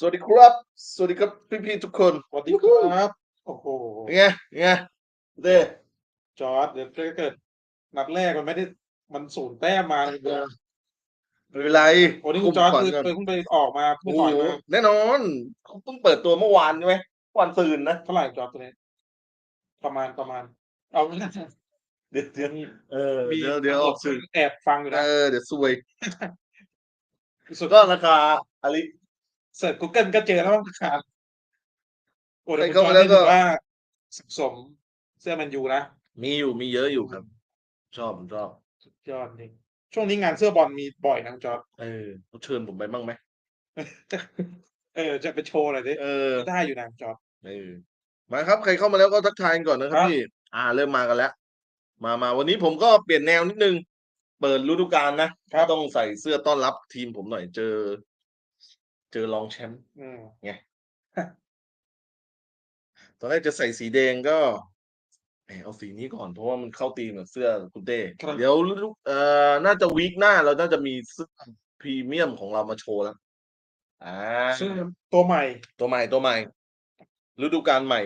สวัสดีครับ สวัสดีครับพี่ๆทุกคนสวัสดีครับ โอ้โหเป็นไงเป็นไงเด้จอร์ดเดี๋ยวถ้าเกิดนัดแรกมันไม่ได้มันศูนย์แต้มมาเลยเดียวไม่เป็นไรโอ้นี่คุณจอร์ดคุมคือก่อนเพิ่งไปออกมาเพิ่งโอ้ต่อยโหมาแน่นอนเขาเพิ่งเปิดตัวเมื่อวานใช่ไหมวันตื่นนะเท่าไหร่จอร์ดตัวนี้ ประมาณประมาณ เอาไม่ได้เดี๋ยวเดี๋ยวเออมีเดี๋ยวเดี๋ยวออกสื่อแอบฟังอยู่เอนะอเดี๋ยวซวย สุดก็ราคาอลิ เสิร์ชกูเกิลก็เจอแล้วมั้งราคาโอ้แต่ให้คุณเข้าจอมาร์ดแล้วนี่ก็ถือว่าสะสมเสื้อแมันยูนะมีอยู่มีเยอะอยู่ครับ ชอบผมชอบสุดยอดจริงช่วงนี้งานเสื้อบอลมีบ่อยนะคุณจอร์ดเออเขาเชิญผมไปบ้างไหมเออจะไปโชว์หน่อยดิเออได้อยู่นะคุณจอร์ด เออมาครับ ใครเข้ามาแล้วก็ทักทายก่อนนะครัครับบพี่ อ่า เริ่มมากันแล้ว มามาวันนี้ผมก็เปลี่ยนแนวนิดนึง เปิดฤดูกาลนะต้องใส่เสื้อต้อนรับทีมผมหน่อยเจอ เจอรองแชมป์อืมตอนแรกจะใส่สีแดงก็แหมเอาสีนี้ก่อนเพราะว่ามันเข้าธีมกับเสื้อคุณเต้ครับ เดี๋ยวฤดูเอ่อน่าจะวีคหน้าเราน่าจะมีเสื้อพรีเมียมของเรามาโชว์แล้วอ่าเสื้อตัวใหม่ตัวใหม่ตัวใหม่ฤดูกาลใหม่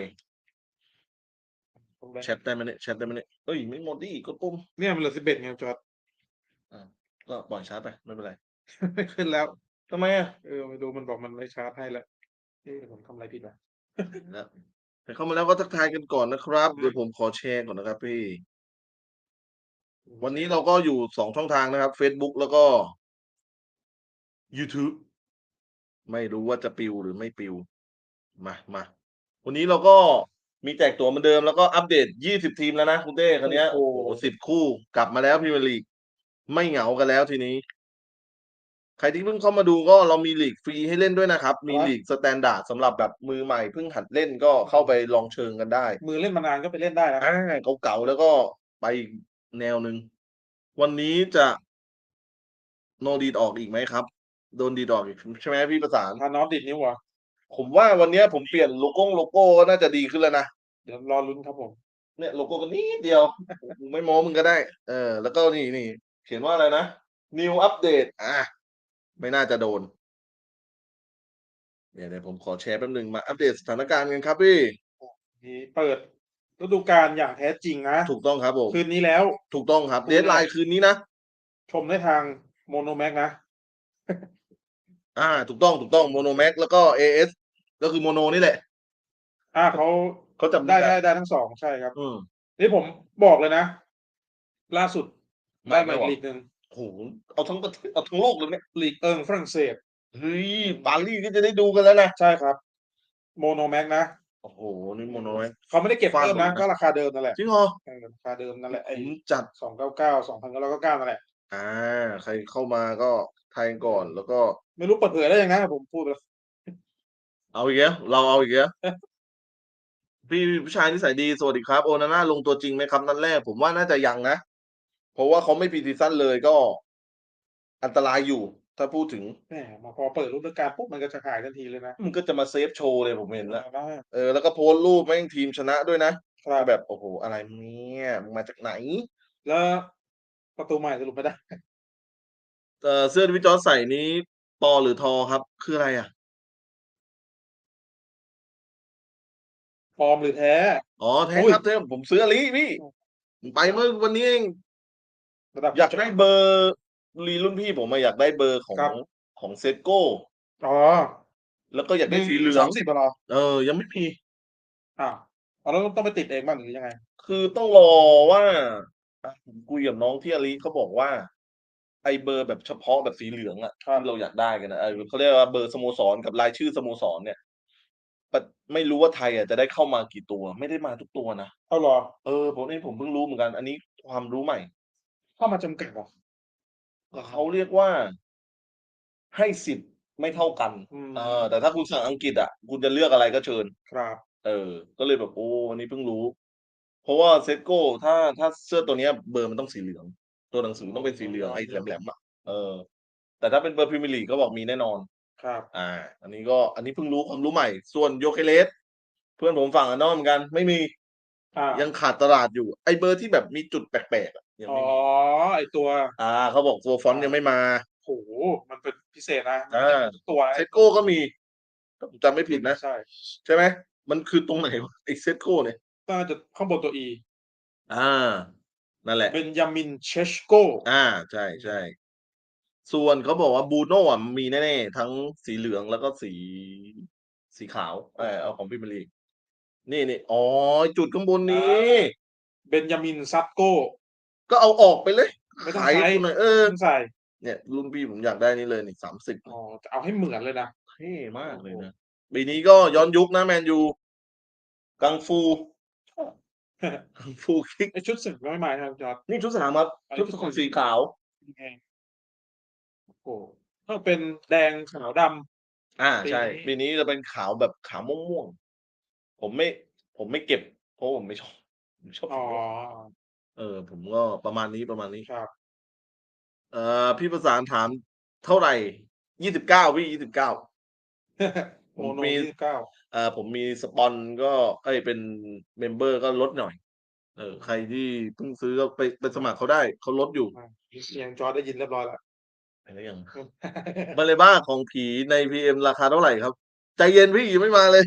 แชทได้ไหมเนี่ยแชทได้ไหมเนี่ยเอ้ยไม่หมดดิกดปุ่มเนี่ยมันเหลือสิบเอ็ดไงจอร์ดก็ปล่อยชาร์จไปไม่เป็นไรไม่ขึ้นแล้ว ทำไมอะเออไม่รู้มันบอกมันไม่ชาร์จให้แล้วเอ๊ะผมทำอะไรผิดวะ นะแต่เข้ามาแล้วก็ทักทายกันก่อนนะครับครับเดี๋ยวผมขอแชร์ก่อนนะครับพี่ วันนี้เราก็อยู่สองช่องทางนะครับ Facebook แล้วก็ YouTube ไม่รู้ว่าจะปิวหรือไม่ปิว มามา วันนี้เราก็มีแจกตั๋วเหมือนเดิมแล้วก็อัปเดต 20 ทีมแล้วนะคุณเต้คันนี้ยโอ้โอ้โห โหสิบคู่กลับมาแล้วพรีเมียร์ลีก ไม่เหงากันแล้วทีนี้ใครที่เพิ่งเข้ามาดูก็เรามีลีกฟรีให้เล่นด้วยนะครับ มีลีกสแตนดาร์ดสำหรับแบบมือใหม่เพิ่งหัดเล่นก็เข้าไปลองเชิงกันได้มือเล่นมานานก็ไปเล่นได้นะอ่าเก่าๆแล้วก็ไปอีกแนวหนึ่งวันนี้จะโนดีดออกอีกไหมครับ โดนดีดออกอีกใช่ไหมพี่ประสานพาน็อตดิดนิ้ววะผมว่าวันเนี้ยผมเปลี่ยนโลโก้โลโก้ก็น่าจะดีขึ้นแล้วนะเดี๋ยวรอลุ้นครับผมเนี่ยโลโก้ก็นิดเดียวมึงไม่โม้มึงก็ได้ เออ แล้วก็นี่นี่เขียนว่าอะไรนะ new update อะ ไม่น่าจะโดนเดี๋ยวเดี๋ยวผมขอแชร์แป๊บหนึ่งมาอัปเดตสถานการณ์กันครับพี่ นี่เปิดฤดูกาลอย่างแท้จริงนะ ถูกต้องครับผมคืนนี้แล้ว ถูกต้องครับพูดเดทไลง่ายน์คืนนี้นะ ชมได้ทางโมโนแม็กนะ อ่า ถูกต้องถูกต้องโมโนแม็กแล้วก็ AS ก็คือโมโนนี่แหละ อ่าเขาเขาจำได้ได้ได้ทั้งสองใช่ครับ อืมนี่ผมบอกเลยนะ ล่าสุดได้ไม่มาบอกอีกลีกหนึ่ง โอ้โหเอาทั้งประเทศเอาทั้งโลกเลยเนี่ยลีกเอิงฝรั่งเศสเฮ้ยปารีสก็จะได้ดูกันแล้วนะ ใช่ครับ โมโนแม็กนะ โอ้โห นี่โมโนแม็ก เขาไม่ได้เก็บฟาดเพิ่มนะผมนะ ก็ราคาเดิมนั่นแหละจริงเหรอเออราคาเดิมนั่นแหละผไอ้มจัดสองเก้าเก้าสองพันเก้าร้อยเก้าเก้านั่นแหละ อ่า ใครเข้ามาก็ทายก่อนแล้วก็ ไม่รู้เปิดเผยได้ยังไงผมพูดไปแล้วเอาอีกแล้วเราเอาอีกแล้วพี่ผู้ชายนิสัยดีสวัสดีครับ โอนาน่าลงตัวจริงไหมครับ นัดแรกผมว่าน่าจะยังนะ เพราะว่าเขาไม่พรีซีซั่นเลยก็อันตรายอยู่ ถ้าพูดถึงแหมมาพอเปิดฤดูกาลปุ๊บมันก็จะหายทันทีเลยนะมันก็จะมาเซฟโชว์เลยผมเห็นแล้วได้เออแล้วก็โพสต์รูปแม่งทีมชนะด้วยนะครับแบบโอ้โหอะไรเนี่ยมึงมาจากไหน แล้วประตูใหม่สรุปไม่ได้เออเสื้อที่พี่จอร์จใส่นี้ปอหรือทอครับ คืออะไรอะปลอมหรือแท้ อ๋อแท้อุ้ยครับแท้ผมซื้ออลิพี่ผมไปเมื่อวันนี้เอง ระดับ อยากได้เบอร์รีรุ่นพี่ผมมาอยากได้เบอร์ของครับ ของเซตโก้ อ๋อแล้วก็อยากได้สีเหลืองสามสิบเหรอเออ ยังไม่มี อ้าวเอาแล้วต้องไปติดเองบ้างหรือยังไง คือต้องรอว่าอะผมคุยกับน้องที่อลิเขาบอกว่า ไอเบอร์แบบเฉพาะแบบสีเหลืองอะครับที่เราอยากได้กันนะเออเขาเรียกว่าเบอร์สโมสรกับรายชื่อสโมสรเนี่ยปะไม่รู้ว่าไทยอะจะได้เข้ามากี่ตัว ไม่ได้มาทุกตัวนะ เอาเหรอ เออผมนี่ผมเพิ่งรู้เหมือนกัน อันนี้ความรู้ใหม่ เข้ามาจำกัดเหรอเขาเรียกว่าให้สิทธิ์ไม่เท่ากันอืมเออแต่ถ้าคุณสั่งอังกฤษอะ คุณจะเลือกอะไรก็เชิญ ครับ เออ ก็เลยแบบโอ้อันนี้เพิ่งรู้ เพราะว่าเซตโก้ถ้าถ้าเสื้อตัวเนี้ยเบอร์มันต้องสีเหลือง ตัวหนังสือต้องเป็นสีเหลืองไอ้แหลมๆอะเออ แต่ถ้าเป็นเบอร์พรีเมียร์ลีกก็บอกมีแน่นอน ครับ อ่า อันนี้ก็อันนี้เพิ่งรู้ความรู้ใหม่ ส่วนโยเคเลสเพื่อนผมฝั่งอันนอกเหมือนกัน ไม่มีอ่ายังขาดตลาดอยู่ ไอเบอร์ที่แบบมีจุดแปลกๆอะ ยังอ๋อ ไม่มีไอตัว อ่าเขาบอกตัวฟอนต์ยังไม่มา โห มันเป็นพิเศษนะอ่า ตัวนะเซตโก้ก็มีถ้าผมจำไม่ผิดนะ ใช่ใช่ไหมมันคือตรงไหนวะไอเซตโก้เนี่ย น่าจะข้างบนตัว E อ่า นั่นแหละ เบนยามินเชชโกอ่าใช่ใช่ส่วนเขาบอกว่าบูโน่อะมีแน่ๆทั้งสีเหลืองแล้วก็สีสีขาวเออเอาของพิมยร์ลีกนี่นี่อ๋อ จุดข้างบนนี้ เบนยามินซัตโก ก็เอาออกไปเลยไม่ต้องขายใช้กูหน่อยเออต้องใส่เนี่ย รุ่นพี่ผมอยากได้นี่เลยนี่สามสิบอ๋อจะเอาให้เหมือนเลยนะ เท่มากเลยนะปีนี้ก็ย้อนยุคนะแมนยู กังฟู กังฟูคิกไอชุดสึกไม่มาครับจอร์ดนี่ชุดสนามครับอันนี้ชุดชุดของสีสีขาวไงโอ้โหถ้าเป็นแดงขาวดอ่าปีใช่นี้ ปีนี้จะเป็นขาวแบบขาวม่วงๆผมไม่ ผมไม่เก็บ เพราะผมไม่ชอบผมชอบำอ๋อสีม่วง เออ ผมก็ประมาณนี้ประมาณนี้ ครับ เอ่อ พี่ประสานถามเท่าไหร่ยี่สิบเก้าพี่ยี่สิบเก้าโมโนมี ยี่สิบเก้าเอ่อผมมีสปอนก็เอ้ยเป็นเมมเบอร์ก็ลดหน่อย เออ ใครที่เพิ่งซื้อก็ไปไปสมัครเขาได้ เขาลดอยู่เสียงจอร์ดได้ยินเรียบร้อยแล้วไปแล้วยังมาเลยบ้าของผีในพีเอ็มราคาเท่าไหร่ครับ ใจเย็นพี่ยังไม่มาเลย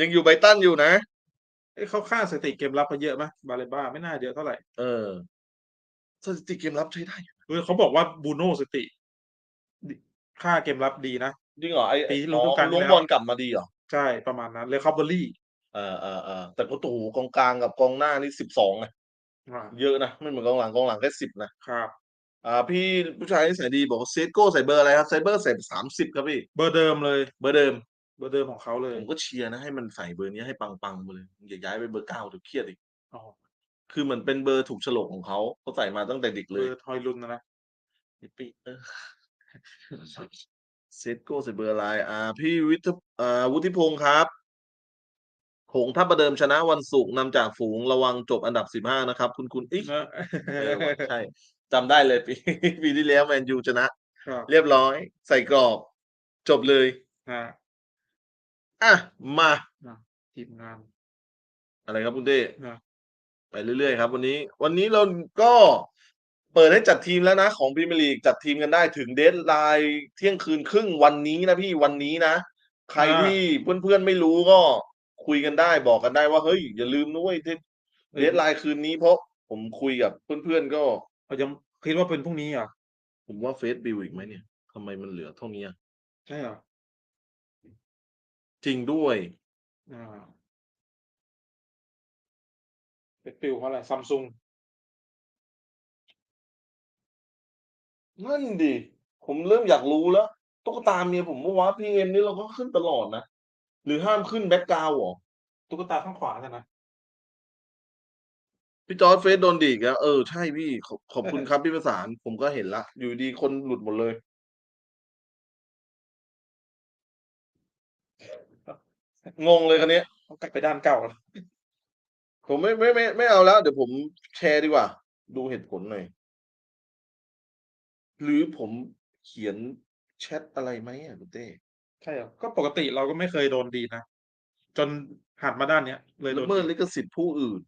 ยังอยู่ไบรตันอยู่นะ เอ้ยเขาค่าสถิติเกมรับมาเยอะไหมบาเลบ้าไม่น่าเยอะเท่าไหร่เออสถิติเกมรับใช้ได้อยู่เออเขาบอกว่าบูโน่สถิติดีค่าเกมรับดีนะ จริงเหรอไอ้ปีที่อ๋อฤดูกาลที่ล้วงแล้ว บอลกลับมาดีเหรอใช่ประมาณนั้นเลยคอปเบอรี่เออเออเออแต่ก็ตูกองกลางกับกองหน้านี่สิบสองนะเยอะนะไม่เหมือนกองหลังกองหลังแค่สิบนะครับอ่าพี่ผู้ชายที่ใส่ดีบอกว่าเซตโก้ใส่เบอร์อะไรครับใส่เบอร์ใส่สามสิบครับพี่เบอร์เดิมเลย เบอร์เดิม เบอร์เดิมของเขาเลยผมก็เชียร์นะให้มันใส่เบอร์นี้ให้ปัง ๆ ไปเลย อย่าย้ายไปเบอร์เก้าเดี๋ยวเครียดอีก อ๋อ คือเหมือนเป็นเบอร์ถูกโฉลกของเขา เขาใส่มาตั้งแต่เด็กเบเลอย ร์ทอยลุนนะนะนิปีเออ เซตโก้ใส่เบอร์อะไร อ่า พี่วิทย์ อ่า วุฒิพงศ์ครับ หงส์ถ้าประเดิมชนะวันศุกร์นำจากฝูงระวังจบอันดับสิบห้านะครับ คุณคุณอีกเนอะเออว่ะใช่จำได้เลยปี ปีที่แล้วแมนยูชนะ ครับเรียบร้อย ใส่กรอบ จบเลย ฮะ อะมาทีมงาน อะไรครับคุณเต้นะไปเรื่อยๆครับ วันนี้ วันนี้เราก็เปิดให้จัดทีมแล้วนะ ของพรีเมียร์ลีกจัดทีมกันได้ถึงเดทไลน์เที่ยงคืนครึ่งวันนี้นะพี่วันนี้นะ ใครที่เพื่อนๆไม่รู้ก็คุยกันได้บอกกันได้ว่าเฮ้ยอย่าลืมนะเว้ยเดทไลน์คืนนี้เพราะผมคุยกับเพื่อนๆก็เขายังคิดว่าเป็นพรุ่งนี้เหรอผมว่าเฟซบิลอีกไหมเนี่ยทำไมมันเหลือเท่านี้อะใช่เหรอ จริงด้วยอ่าเป็นปิวเพราะอะไรซัมซุงนั่นดิผมเริ่มอยากรู้แล้วตุ๊กตาเมียผมเมื่อวานพีเอ็มนี่เราก็ขึ้นตลอดนะ หรือห้ามขึ้นแบ็กกราวด์เหรอตุ๊กตาข้างขวาใช่ไหมพี่จอร์ดเฟซโดนดีกแล้วเออใช่พี่ขอบขอบคุณครับพี่ประสาน ผมก็เห็นละ อยู่ดีคนหลุดหมดเลย งงเลยคันนี้ยต้องกลับไปด้านเก่าแล้วผมไม่ไม่ไม่ไม่เอาแล้ว เดี๋ยวผมแชร์ดีกว่า ดูเหตุผลหน่อย หรือผมเขียนแชทอะไรไหมอะคุณเต้ใช่เหรอก็ปกติเราก็ไม่เคยโดนดีนะ จนหันมาด้านเนี้ย เลยโดละนเมิดดีลิขสิทธิ์ผู้อื่น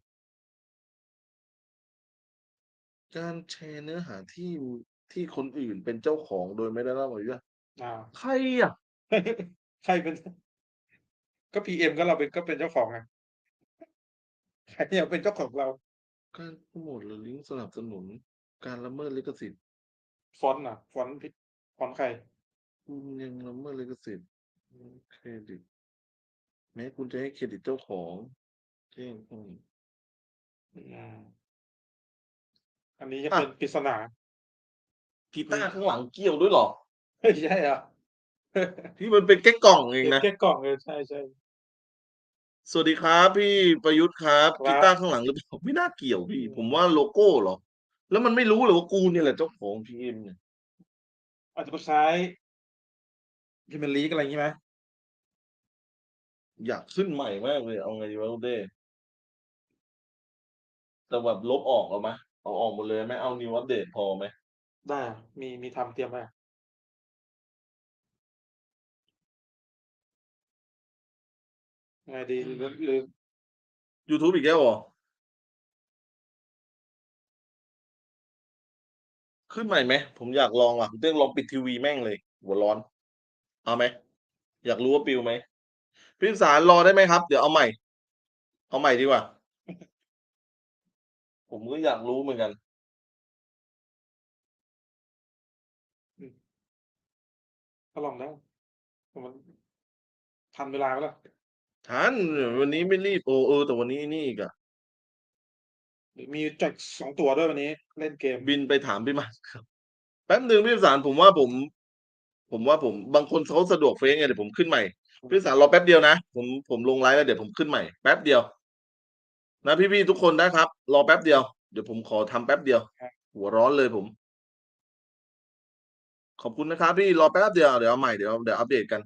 การแชร์เนื้อหาที่ที่คนอื่นเป็นเจ้าของโดยไม่ได้รับอนุญาตอ่า ใครอะ ใครเป็น ก็พีเอ็มก็เราเป็นก็เป็นเจ้าของไงใครอยากเป็นเจ้าของเรา การโปรโมทหรือลิงก์สนับสนุน การละเมิดลิขสิทธิ์ฟอนต์อะ ฟอนต์ผิดฟอนต์ใคร คุณยังละเมิดลิขสิทธิ์เครดิต แม้คุณจะให้เครดิตเจ้าของแจ้งข้อมูลอืมอันนี้จะอะเป็นปริศนากีตาร์ข้างหลังเกี่ยวด้วยเหรอเฮ้ยใช่เหรอะที่มันเป็นแค่กล่องเองนะแค่กล่องเลยใช่ใช่ สวัสดีครับพี่ประยุทธ์ครับครับกีตาร์ข้างหลังหรือเปล่าไม่น่าเกี่ยวพี่ ผมว่าโลโก้เหรอ แล้วมันไม่รู้เลยว่ากูเนี่ยแหละเจ้าของพีเอ็มเนี่ยอาจจะไปใช้พรีเมียร์ลีกอะไรอย่างงี้ไหมอยากขึ้นใหม่มากเลยเอาไงดีวะคุณเต้แต่แบบลบออกเอาไหมเอาออกหมดเลยไหมเอานิวอัปเดตพอไหมได้อะมีมีทำเตรียมไว้อะ ไงดีหรือหรือ YouTube อีกแล้วเหรอ ขึ้นใหม่ไหม ผมอยากลองอะผมเต้ลองปิดทีวีแม่งเลย หัวร้อน เอาไหม อยากรู้ว่าปิวไหม พี่สารรอได้ไหมครับ เดี๋ยวเอาใหม่ เอาใหม่ดีกว่า ผมก็อยากรู้เหมือนกัน ก็ลองได้แต่มันทันเวลาไหมล่ะ ทันวันนี้ไม่รีบ โอเออแต่วันนี้นี่อีกอะหรือมีแจกสองตัวด้วยวันนี้ เล่นเกม บินไปถามพี่มาครับ แป๊บหนึ่งพี่สารผมว่าผม ผมว่าผมบางคนเขาสะดวกเฟซไงเดี๋ยวผมขึ้นใหม่พี่สารรอแป๊บเดียวนะผมผมลงไลฟ์แล้วเดี๋ยวผมขึ้นใหม่แป๊บเดียว นะพี่ๆทุกคนนะครับ รอแป๊บเดียวเดี๋ยวผมขอทำแป๊บเดียวครับหัวร้อนเลยผม ขอบคุณนะครับพี่รอแป๊บเดียวเดี๋ยวเอาใหม่เดี๋ยวเดี๋ยวอัปเดตกัน